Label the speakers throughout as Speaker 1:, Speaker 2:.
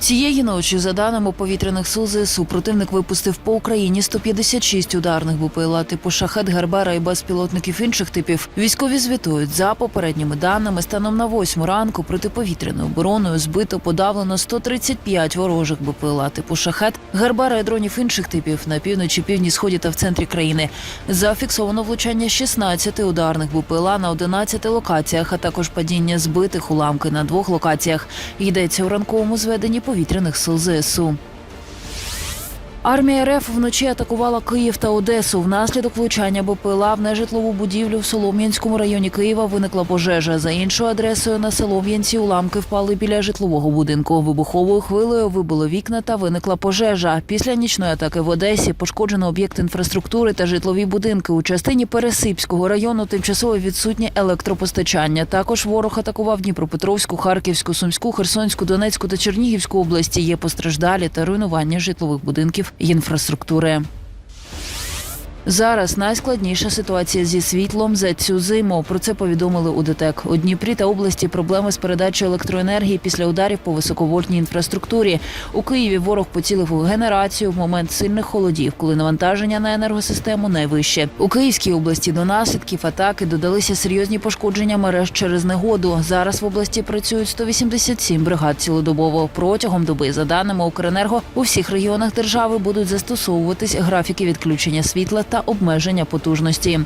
Speaker 1: Цієї ночі, за даними повітряних сил ЗСУ, противник випустив по Україні 156 ударних БПЛА типу шахет, Гербера і безпілотників інших типів. Військові звітують за попередніми даними. Станом на 8 ранку протиповітряною обороною збито подавлено 135 ворожих БПЛА типу шахет, Гербера і дронів інших типів на півночі, півдні, сході та в центрі країни. Зафіксовано влучання 16 ударних БПЛА на 11 локаціях, а також падіння збитих уламки на двох локаціях. Йдеться у ранковому зведенні повітряних сил ЗСУ. Армія РФ вночі атакувала Київ та Одесу. Внаслідок влучання БПЛА в нежитлову будівлю в Солом'янському районі Києва виникла пожежа. За іншою адресою на Солом'янці уламки впали біля житлового будинку. Вибуховою хвилею вибило вікна та виникла пожежа. Після нічної атаки в Одесі пошкоджено об'єкт інфраструктури та житлові будинки. У частині Пересипського району тимчасово відсутнє електропостачання. Також ворог атакував Дніпропетровську, Харківську, Сумську, Херсонську, Донецьку та Чернігівську області. Є постраждалі та руйнування житлових будинків інфраструктури. Зараз найскладніша ситуація зі світлом за цю зиму. Про це повідомили у ДТЕК. У Дніпрі та області проблеми з передачею електроенергії після ударів по високовольтній інфраструктурі. У Києві ворог поцілив у генерацію в момент сильних холодів, коли навантаження на енергосистему найвище. У Київській області до наслідків атаки додалися серйозні пошкодження мереж через негоду. Зараз в області працюють 187 бригад цілодобово. Протягом доби, за даними Укренерго, у всіх регіонах держави будуть застосовуватись графіки відключення світла та обмеження потужності.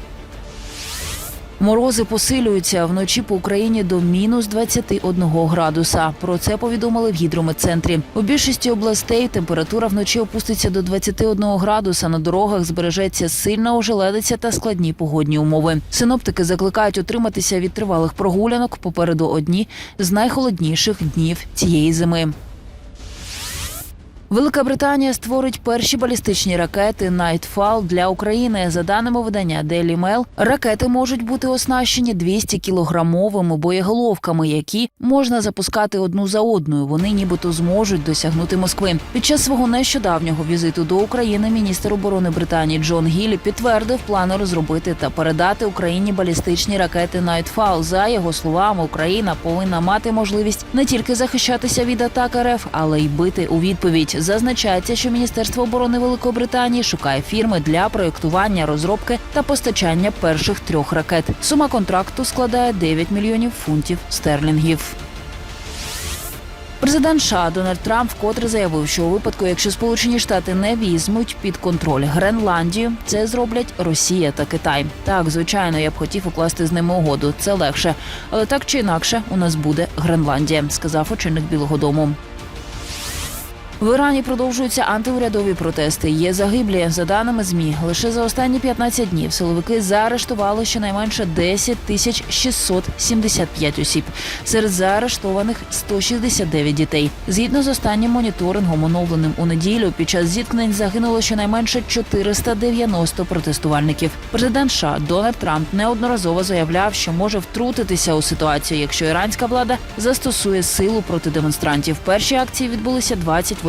Speaker 1: Морози посилюються вночі по Україні до мінус 21 градуса. Про це повідомили в гідрометцентрі. У більшості областей температура вночі опуститься до 21 градуса. На дорогах збережеться сильна ожеледиця та складні погодні умови. Синоптики закликають утриматися від тривалих прогулянок попереду одні з найхолодніших днів цієї зими. Велика Британія створить перші балістичні ракети Nightfall для України. За даними видання Daily Mail, ракети можуть бути оснащені 200 кілограмовими боєголовками, які можна запускати одну за одною. Вони нібито зможуть досягнути Москви. Під час свого нещодавнього візиту до України міністр оборони Британії Джон Гіллі підтвердив плани розробити та передати Україні балістичні ракети Nightfall. За його словами, Україна повинна мати можливість не тільки захищатися від атак РФ, але й бити у відповідь. Зазначається, що Міністерство оборони Великобританії шукає фірми для проєктування, розробки та постачання перших трьох ракет. Сума контракту складає 9 мільйонів фунтів стерлінгів. Президент США Дональд Трамп вкотре заявив, що у випадку, якщо Сполучені Штати не візьмуть під контроль Гренландію, це зроблять Росія та Китай. Так, звичайно, я б хотів укласти з ними угоду. Це легше, але так чи інакше, у нас буде Гренландія, сказав очільник Білого Дому. В Ірані продовжуються антиурядові протести. Є загиблі. За даними змі, лише за останні 15 днів силовики заарештували щонайменше 10 тисяч 675 осіб. Серед заарештованих 169 дітей. Згідно з останнім моніторингом, оновленим у неділю, під час зіткнень загинуло щонайменше 490 протестувальників. Президент США Дональд Трамп неодноразово заявляв, що може втрутитися у ситуацію, якщо іранська влада застосує силу проти демонстрантів. Перші акції відбулися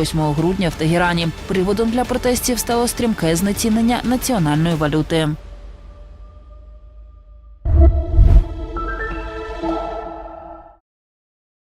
Speaker 1: 28 грудня в Тегерані. Приводом для протестів стало стрімке знецінення національної валюти.